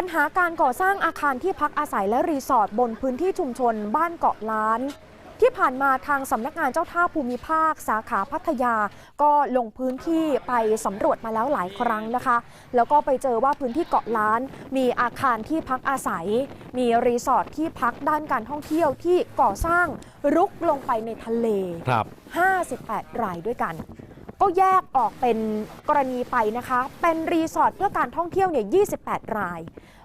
ปัญหาการก่อสร้างอาคารที่พักอาศัยและรีสอร์ทบนพื้นที่ชุมชนบ้านเกาะล้าน ที่ผ่านมาทางสำนักงานเจ้าท่าภูมิภาค สาขาพัทยา ก็ลงพื้นที่ไปสำรวจมาแล้วหลายครั้งนะคะ แล้วก็ไปเจอว่าพื้นที่เกาะล้าน มีอาคารที่พักอาศัย มีรีสอร์ทที่พักด้านการท่องเที่ยวที่ก่อสร้างรุกลงไปในทะเล ครับ 58 รายด้วยกัน ก็แยกออกเป็นกรณีไปนะคะ เป็นรีสอร์ทเพื่อการท่องเที่ยวเนี่ย28 ราย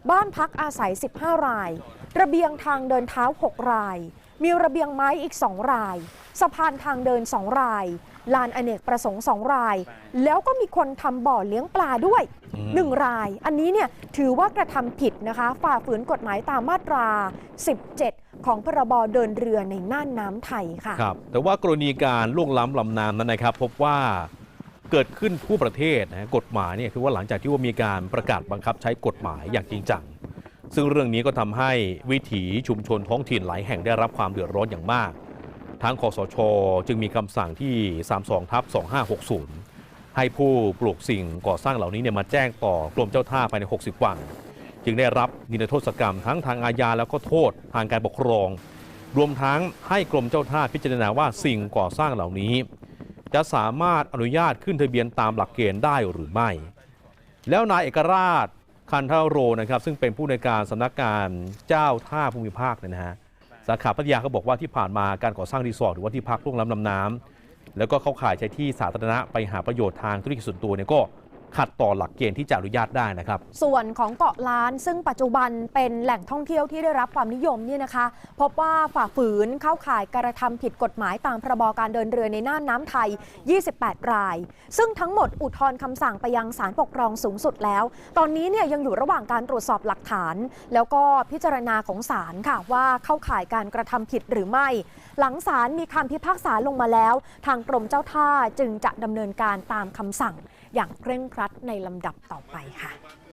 บ้านพักอาศัย 15 ราย ระเบียงทางเดินเท้า 6 ราย มีระเบียงไม้อีก 2 ราย สะพานทางเดิน 2 ราย ลานอเนกประสงค์2ราย แล้วก็มีคนทำบ่อเลี้ยงปลาด้วยอืม1ราย อันนี้เนี่ยถือว่ากระทำผิดนะคะ ฝ่าฝืนกฎหมายตามมาตรา 17 ของพรบเดินเรือในน่านน้ำไทยค่ะครับแต่ว่ากรณีการล่วงล้ำลำน้ำนั้นนะครับ พบว่า เกิดขึ้นทั่วประเทศนะกฎหมายเนี่ยคือว่าหลังจากที่ว่ามีการประกาศบังคับใช้กฎหมายอย่างจริงจังซึ่งเรื่องนี้ก็ทำให้วิถีชุมชนท้องถิ่นหลายแห่งได้รับความเดือดร้อนอย่างมาก ทางคอสช จึงมีคำสั่งที่ 32ทับ2560 ให้ผู้ปลูกสิ่งก่อสร้างเหล่านี้เนี่ยมาแจ้งต่อกรมเจ้าท่าภายใน 60 วัน จึงได้รับนิรโทษกรรมทั้งทางอาญาแล้วก็โทษทางการปกครอง รวมทั้งให้กรมเจ้าท่าพิจารณาว่าสิ่งก่อสร้างเหล่านี้ จะสามารถอนุญาตขึ้นทะเบียนตามหลักเกณฑ์ได้หรือไม่ แล้วนายเอกราชคันทโรนะครับซึ่งเป็นผู้ในการสำนักงานเจ้าท่าภูมิภาคเนี่ยนะฮะสาขาพัทยาเขาบอกว่าที่ผ่านมาการก่อสร้างรีสอร์ทหรือว่าที่พักล่วงล้ำลำน้ำแล้วก็เข้าข่ายใช้ที่สาธารณะไปหาประโยชน์ทางธุรกิจส่วนตัวเนี่ยก็ ขัดต่อหลักเกณฑ์ที่จะอนุญาตได้นะครับ ส่วนของเกาะล้านซึ่งปัจจุบันเป็นแหล่งท่องเที่ยวที่ได้รับความนิยมเนี่ยนะคะ พบว่าฝ่าฝืนเข้าข่ายกระทำผิดกฎหมายตามพรบการเดินเรือในน่านน้ำไทย 28 ราย ซึ่งทั้งหมดอุทธรณ์คำสั่งไปยังศาลปกครองสูงสุดแล้ว ตอนนี้เนี่ยยังอยู่ระหว่างการตรวจสอบหลักฐาน แล้วก็พิจารณาของศาลค่ะว่าเข้าข่ายการกระทำผิดหรือไม่ หลังศาลมีคำพิพากษาลงมาแล้ว ทางกรมเจ้าท่าจึงจะดำเนินการตามคำสั่งอย่างเคร่งครัดในลำดับต่อไปค่ะ